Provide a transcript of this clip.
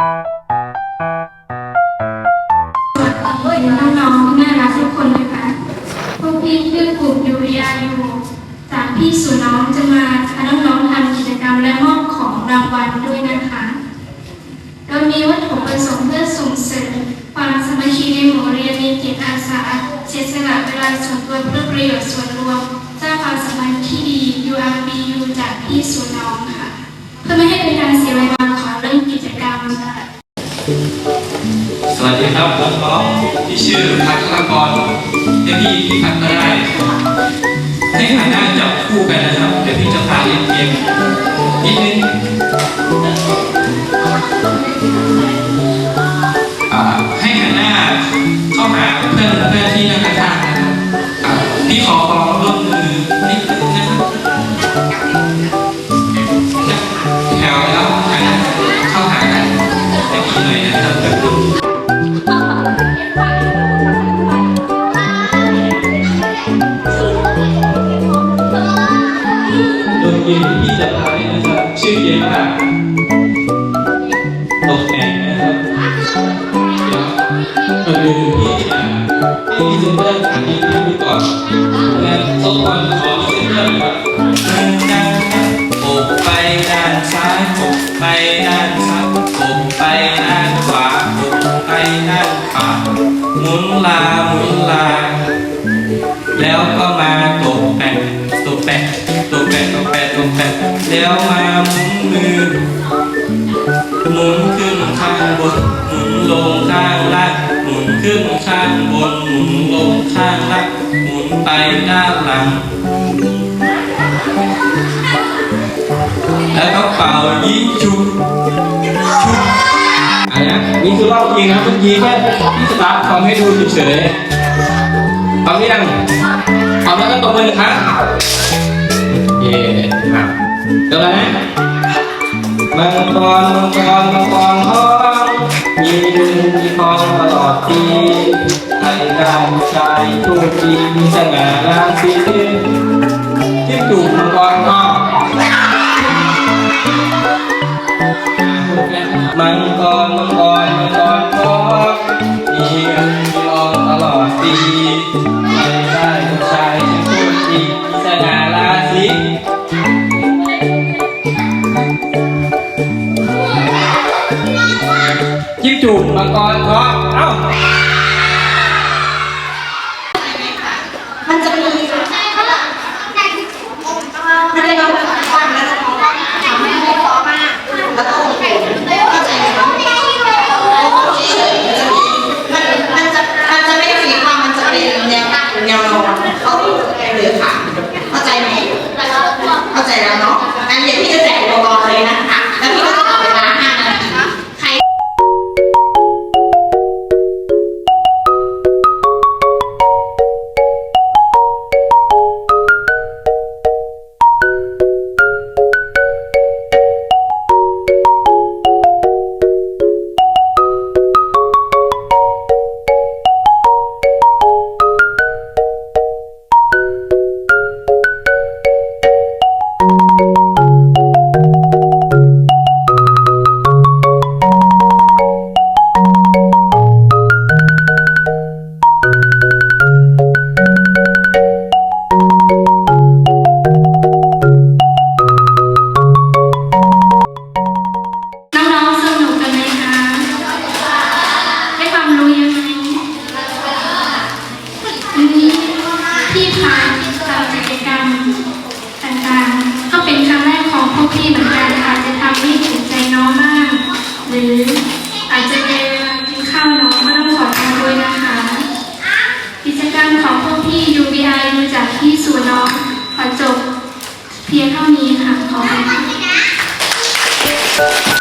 น้องๆที่น่ารักทุกคนนะคะพวกพี่คือกลุ่ม UVRU จากพี่สุน้องจะมาพาน้องๆทำกิจกรรมและมอบของรางวัลด้วยนะคะโดยมีวัตถุประสงค์เพื่อส่งเสริมความสมัคคีในหมู่เรียนมีจิตอาสาเสียสละเวลาส่วนตัวเพื่อประโยชน์ส่วนรวมสร้างความสัมพันธ์ที่ดี URBU จากพี่สุน้องค่ะ วงล้อที่ชื่อพัฒนากรเดี๋ยวพี่พี่พัฒนาได้ให้หันหน้าจับคู่กันนะครับ เดี๋ยวพี่จะพาเล่นเกมนิดนึงให้หันหน้าเข้าหาเพื่อนเพื่อนที่นะครับ อนอื่นพี่จะให้พรีเซนเตอร์ถามพี่พี่ไปก่อนและทบทวนขอพรีเซนเตอร์ครับนั่งนั่งนั่งโอบไปด้านซ้ายโอบไปด้านซ้ายโอบไปด้านขวาโอบไปด้านขวาหมุนลาหมุนลา แล้วก็มาตกแปะตกแปะตกแปะตกแปะตกแปะแล้วมาหมุนมือ ลงข้างล่างหมุนขึ้นข้างบนหมุนลงข้างล่างหมุนไปด้านหลัง แล้วก็เป่ายิงชุบชุบอันนี้นี่คือรอบยิงนะเมื่อกี้แค่ที่สตาร์ททำให้ดูเฉยๆพร้อมหรือยังพร้อมแล้วก็ตบมือหนึ่งครั้งเย่มาเริ่มแล้วนะ อดปีใครได้ชายทูกทีมีสง่าราศีที่จูบมังกรทองมังกรมังกรมังกรทองมีเงินมีทองตลอดปีใครได้ผู้ชายที่พูดดีมีสง่าราศี จิ้มจุ่มมังกรทองเอ้ามันจะมีมันจะมีความฟังแล้วจะมองว่าทำให้ไม่อมาแล้วก็โอเคเข้าใจไหมเฉยๆจะมีมันมันจะมันจะไม่มีความมันจะเป็นแนวตั้งแนวนอนเขาเลยค่ะเข้าใจไหมเข้าใจแล้วเนาะงั้นเดี๋ยวพี่จะ พี่เหมือนกันอาจจะทำให้ถูกใจน้องมาก หรืออาจจะเป็นเวลากินข้าวน้องก็ต้องขอทานด้วยนะคะ กิจกรรมของพวกพี่ UBI มาจากที่สู่น้องขอจบเพียงเท่านี้ค่ะขอบคุณ